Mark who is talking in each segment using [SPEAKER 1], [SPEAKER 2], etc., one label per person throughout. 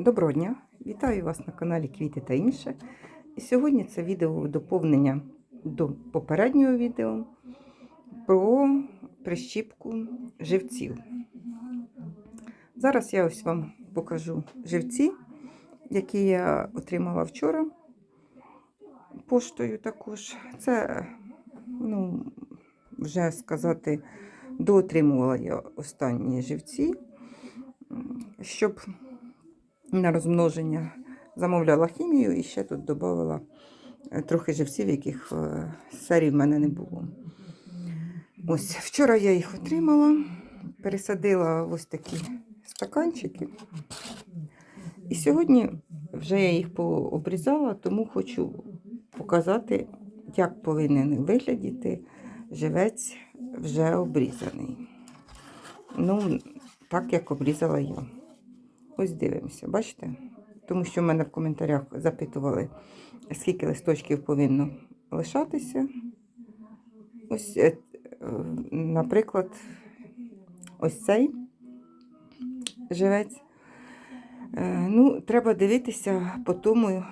[SPEAKER 1] Доброго дня! Вітаю вас на каналі Квіти та інше. І сьогодні це відео доповнення до попереднього відео про прищіпку живців. Зараз я ось вам покажу живці, які я отримала вчора поштою також. Це, ну, вже сказати, доотримувала я останні живці, щоб на розмноження замовляла хімію і ще тут додавала трохи живців, яких е, серій в мене не було. Ось вчора я їх отримала, пересадила в ось такі стаканчики. І сьогодні вже я їх пообрізала, тому хочу показати, як повинен виглядіти живець вже обрізаний. Ну, так як обрізала я. Ось дивимося, бачите? Тому що в мене в коментарях запитували, скільки листочків повинно лишатися. Ось, е, е, наприклад, ось цей живець. Е, Ну, треба дивитися по тому,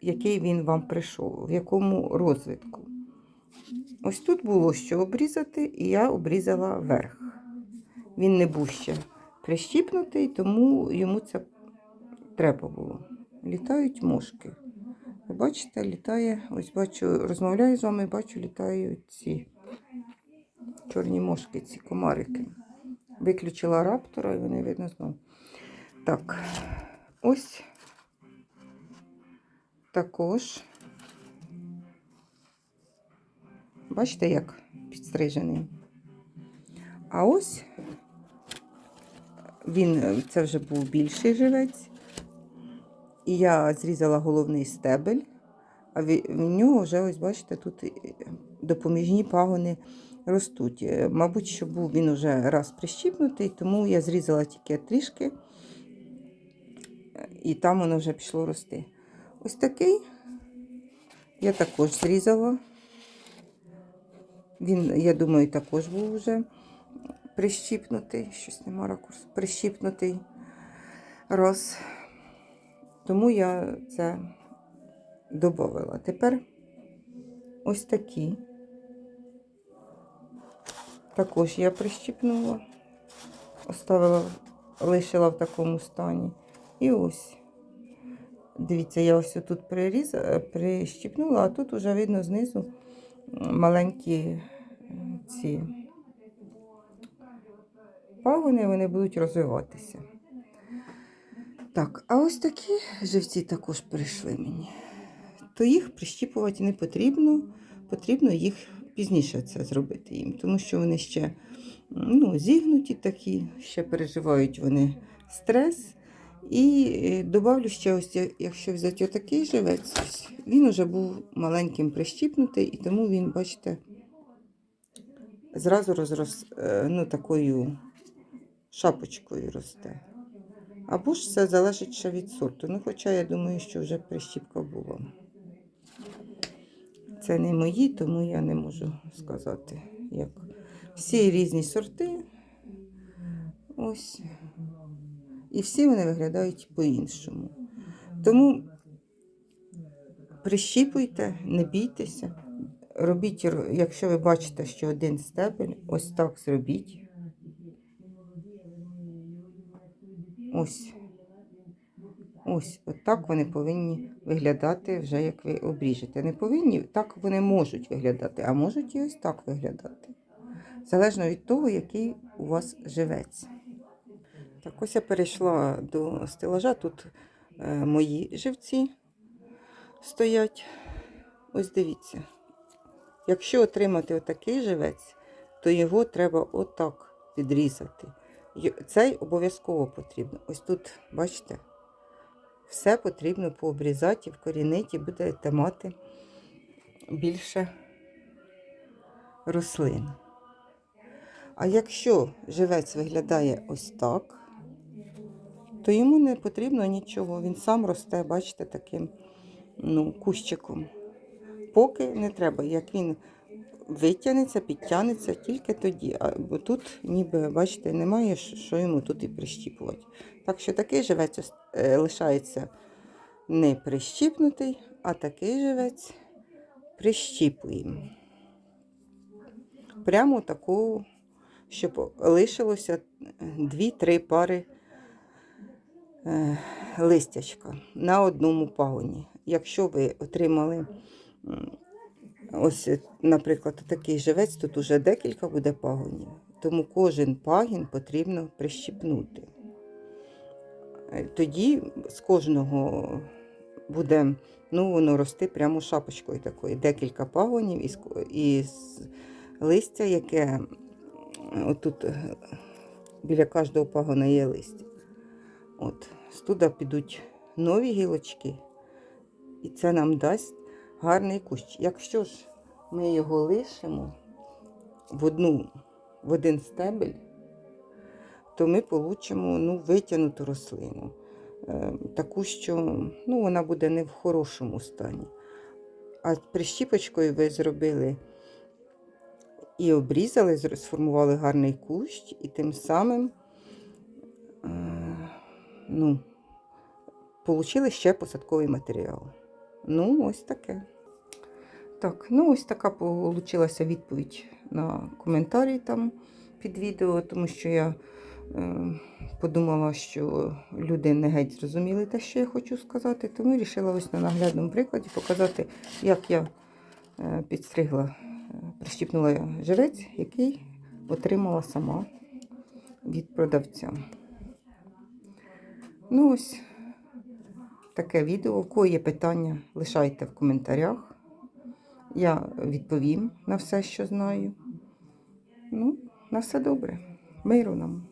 [SPEAKER 1] який він вам прийшов, в якому розвитку. Ось тут було що обрізати, і я обрізала верх. Він не був ще прищіпнутий, тому йому це треба було. Літають мошки. Ви бачите, літає, ось бачу, розмовляю з вами, бачу, літають ці чорні мошки, ці комарики. Виключила раптора і вони видно знову. Так, ось також. Бачите, як підстрижений. А ось він, е, це вже був більший живець. І я зрізала головний стебель, а в нього вже, ось бачите, тут е, допоміжні пагони ростуть. Е, Мабуть, що був він вже раз прищіпнутий, тому я зрізала тільки трішки, і там воно вже пішло рости. Ось такий я також зрізала. Він, я думаю, також був вже прищіпнутий, щось нема ракурсу, прищіпнутий роз. Тому я це додала. Тепер ось такі. Також я прищіпнула, оставила, лишила в такому стані. І ось. Дивіться, я ось тут прирізала, прищіпнула, а тут вже видно знизу маленькі ці пагони, вони будуть розвиватися. Так, а ось такі живці також прийшли мені. То їх прищіпувати не потрібно, потрібно їх пізніше це зробити їм, тому що вони ще ну, зігнуті такі, ще переживають вони стрес. І е, добавлю ще ось, якщо взяти отакий живець, він вже був маленьким прищіпнутий, і тому він, бачите, зразу розрос, е, ну, такою шапочкою росте. Або ж це залежить ще від сорту. Ну, хоча я думаю, що вже прищіпка була. Це не мої, тому я не можу сказати, як. Всі різні сорти. Ось. І всі вони виглядають по-іншому. Тому прищіпуйте, не бійтеся. Робіть, якщо ви бачите, що один стебель, ось так зробіть. Ось. Ось, отак вони повинні виглядати вже як ви обріжете. Не повинні, так вони можуть виглядати, а можуть і ось так виглядати. Залежно від того, який у вас живець. Так, ось я перейшла до стелажа. Тут е, мої живці стоять. Ось дивіться. Якщо отримати отакий живець, то його треба отак підрізати. Цей обов'язково потрібно. Ось тут, бачите, все потрібно пообрізати, вкорінити, і будете мати більше рослин. А якщо живець виглядає ось так, то йому не потрібно нічого. Він сам росте, бачите, таким ну, кущиком. Поки не треба. Як він витягнеться, підтягнеться тільки тоді. Бо тут, ніби, бачите, немає, що йому тут і прищіпувати. Так що такий живець е, лишається не прищіпнутий, а такий живець прищіпуємо. Прямо таку, щоб лишилося 2-3 пари е, листячка на одному пагоні. Якщо ви отримали ось, е, наприклад, такий живець, тут уже декілька буде пагонів, тому кожен пагін потрібно прищіпнути. Е, Тоді з кожного буде ну, воно рости прямо шапочкою такою. Декілька пагонів із, із листя, яке м, отут е, біля кожного пагона є листя. От, туди підуть нові гілочки, і це нам дасть гарний кущ. Якщо ж ми його лишимо в, одну, в один стебель, то ми получимо ну, витягнуту рослину. Е, таку, що ну, вона буде не в хорошому стані. А прищіпочкою ви зробили і обрізали, сформували гарний кущ, і тим самим е, ну, получили ще посадковий матеріал. Ну, ось таке. Так, ну ось така получилася відповідь на коментарі там під відео, тому що я е, подумала, що люди не геть зрозуміли те, що я хочу сказати, тому вирішила ось на наглядному прикладі показати, як я е, підстригла, е, прищіпнула живець, який отримала сама від продавця. Ну ось таке відео. У кого є питання, лишайте в коментарях. Я відповім на все, що знаю. Ну, на все добре. Миру нам.